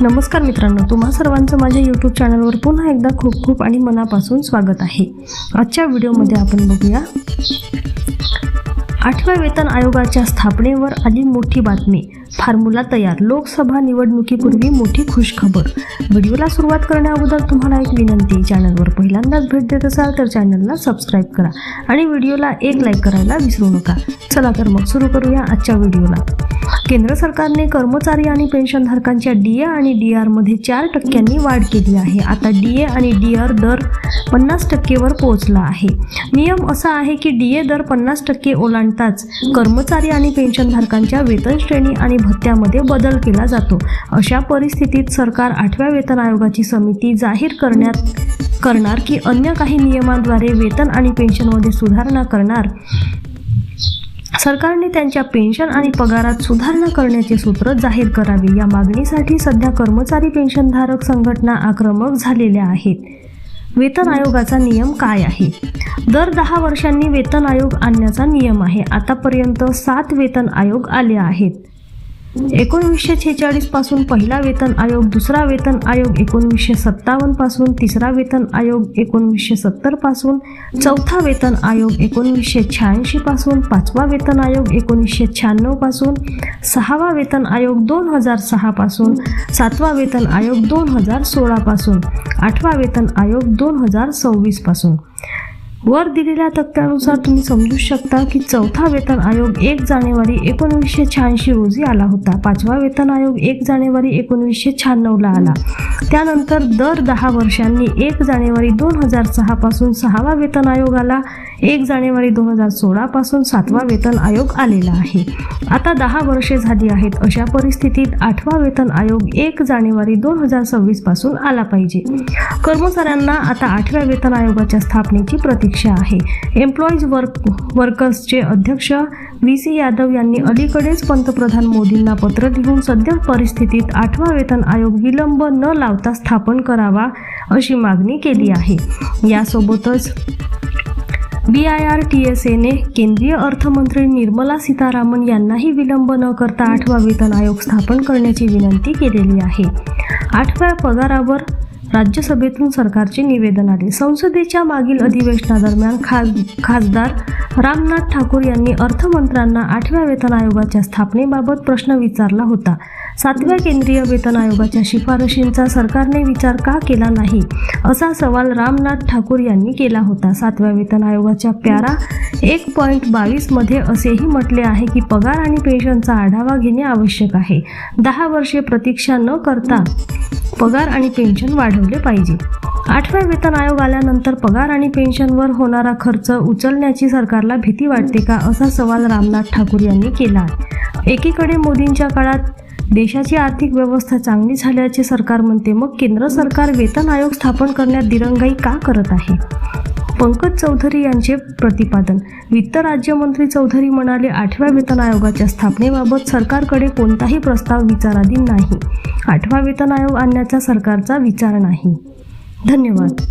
नमस्कार मित्रांनो तुम्हा सर्वांचं माझ्या यूट्यूब चॅनलवर पुन्हा एकदा खूप खूप आणि मनापासून स्वागत आहे. आजच्या व्हिडिओमध्ये आपण बघूया आठव्या वेतन आयोगाच्या स्थापनेवर आली मोठी बातमी. फॉर्म्युला तयार लोकसभा निवडणुकीपूर्वी मोठी खुशखबर. व्हिडिओला सुरुवात करण्याअगोदर तुम्हाला एक विनंती चॅनलवर पहिल्यांदाच भेट देत असाल तर चॅनलला सबस्क्राईब करा आणि व्हिडिओला एक लाईक करायला विसरू नका. चला तर मग सुरू करूया आजच्या व्हिडिओला केंद्र सरकारने कर्मचारी आणि पेन्शनधारकांच्या डी ए आणि डी आरमध्ये चार टक्क्यांनी वाढ केली आहे. आता डी ए आणि डी आर दर पन्नास टक्केवर पोहोचला आहे. नियम असा आहे की डी ए दर पन्नास टक्के ओलांडताच कर्मचारी आणि पेन्शनधारकांच्या वेतन श्रेणी आणि भत्त्यामध्ये बदल केला जातो. अशा परिस्थितीत सरकार आठव्या वेतन आयोगाची समिती जाहीर करण्यात करणार की अन्य काही नियमांद्वारे वेतन आणि पेन्शनमध्ये सुधारणा करणार? सरकारने त्यांच्या पेन्शन आणि पगारात सुधारणा करण्याचे सूत्र जाहीर करावे. या मागणीसाठी सध्या कर्मचारी पेन्शनधारक संघटना आक्रमक झालेल्या आहेत. वेतन आयोगाचा नियम काय आहे? दर दहा वर्षांनी वेतन आयोग आणण्याचा नियम आहे. आतापर्यंत सात वेतन आयोग आले आहेत. एकोणवीसशे छेचाळीसपासून पहिला वेतन आयोग दुसरा वेतन आयोग एकोणवीसशे सत्तावन्नपासून तिसरा वेतन आयोग एकोणवीसशे सत्तरपासून चौथा वेतन आयोग एकोणवीसशे शहाऐंशी पासून पाचवा वेतन आयोग एकोणीसशे शहाण्णवपासून सहावा वेतन आयोग दोन हजार सहा पासून सातवा वेतन आयोग दोन हजार सोळा पासून आठवा वेतन आयोग दोन हजार सव्वीसपासून. वर दिलेल्या तक्त्यानुसार तुम्ही समजू शकता की चौथा वेतन आयोग एक जानेवारी एकोणवीसशे शहाऐंशी रोजी आला होता. पाचवा वेतन आयोग एक जानेवारी एकोणवीसशे शहाण्णवला आला. त्यानंतर दर दहा वर्षांनी एक जानेवारी दोन हजार सहापासून सहावा वेतन आयोग आला. एक जानेवारी दोन हजार सोळापासून सातवा वेतन आयोग आलेला आहे. आता दहा वर्षे झाली आहेत. अशा परिस्थितीत आठवा वेतन आयोग एक जानेवारी दोन हजार सव्वीसपासून आला पाहिजे. कर्मचाऱ्यांना आता आठव्या वेतन आयोगाच्या स्थापनेची प्रतीक्षा आहे. एम्प्लॉईज वर्क वर्कर्सचे अध्यक्ष व्ही. सी. यादव यांनी अलीकडेच पंतप्रधान मोदींना पत्र लिहून सध्या परिस्थितीत आठवा वेतन आयोग विलंब न लावता स्थापन करावा अशी मागणी केली आहे. यासोबतच B I R T S एने केंद्रीय अर्थमंत्री निर्मला सीतारामन यांनाही विलंब न करता आठवा वेतन आयोग स्थापन करण्याची विनंती केलेली आहे. आठव्या पगारावर राज्यसभेतून सरकारचे निवेदन आले. संसदेच्या मागील अधिवेशनादरम्यान खास खासदार रामनाथ ठाकूर यांनी अर्थमंत्र्यांना आठव्या वेतन आयोगाच्या स्थापनेबाबत प्रश्न विचारला होता. सातव्या केंद्रीय वेतन आयोगाच्या शिफारशींचा सरकारने विचार का केला नाही? असा सवाल रामनाथ ठाकूर यांनी केला होता. सातव्या वेतन आयोगाच्या प्यारा एक पॉईंट बावीसमध्ये असेही म्हटले आहे की पगार आणि पेन्शनचा आढावा घेणे आवश्यक आहे. दहा वर्षे प्रतीक्षा न करता पगार आणि पेन्शन वाढवले पाहिजे. आठव्या वेतन आयोग आल्यानंतर पगार आणि पेन्शनवर होणारा खर्च उचलण्याची सरकारला भीती वाटते का असा सवाल रामनाथ ठाकूर यांनी केला आहे. एकीकडे मोदींच्या काळात देशाची आर्थिक व्यवस्था चांगली झाल्याचे सरकार म्हणते मग केंद्र सरकार वेतन आयोग स्थापन करण्यात दिरंगाई का करत आहे? पंकज चौधरी यांचे प्रतिपादन. वित्त राज्यमंत्री चौधरी म्हणाले आठव्या वेतन आयोगाच्या स्थापनेबाबत सरकारकडे कोणताही प्रस्ताव विचाराधीन नाही. आठवा वेतन आयोग आणण्याचा सरकारचा विचार नाही. धन्यवाद.